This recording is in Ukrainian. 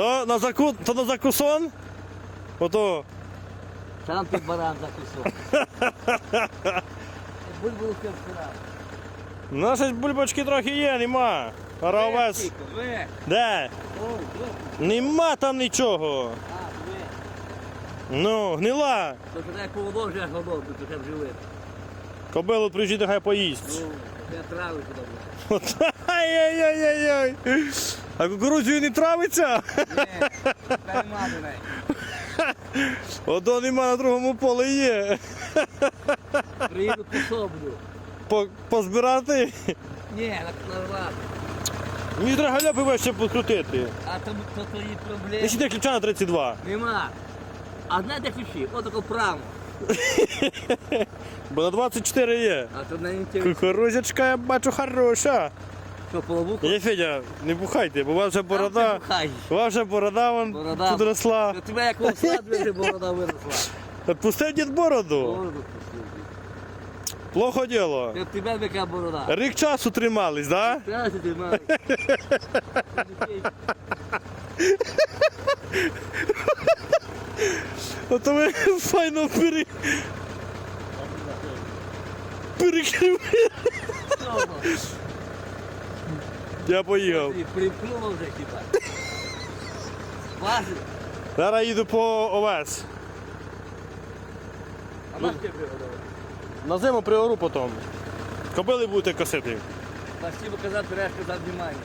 То на, заку... то на закусон? Ото. Там ти баран закусок. Бульбулки вчора. Ну, щось бульбочки трохи є, нема. А. Ви. Де? Нема там нічого. Ну, гнила. То так поводок вже голодний, то вже живе. Кобилу приїжджайте, хай поїсть. Ну, я трави туди було. От. А кукурудзою не травиться? Ні, нема на другому полі є. Приїду пособлю. По, позбирати. Ні, на, лад. Мені треба галяпи вище підкрутити. А там то твої проблеми. Не сіде ключа на 32. Нема. А знаєте ключі? Отако право. Бо на 24 є. А то на інтерв'ю. Кукурузячка, я бачу, хороша. Що, половуку? Я Федя, не бухайте, бо ваша борода. Хай. Ваша борода вон Борода. тут росла. У тебе як розкладує, вже борода виросла. Отпустив дід бороду. Бороду пустив. Плохо діло. Ти тебе яка борода. Рік часу тримались, да? Краще ти маєш. Ото ви файно пере... перекрив. Я поїхав. Приплюнув вже хіба. Важить. Зараз їду по овес. А наш ти пригодовий? На зиму пригору потім. Кобили будете косити. Спасибо казати, береш казати внимание.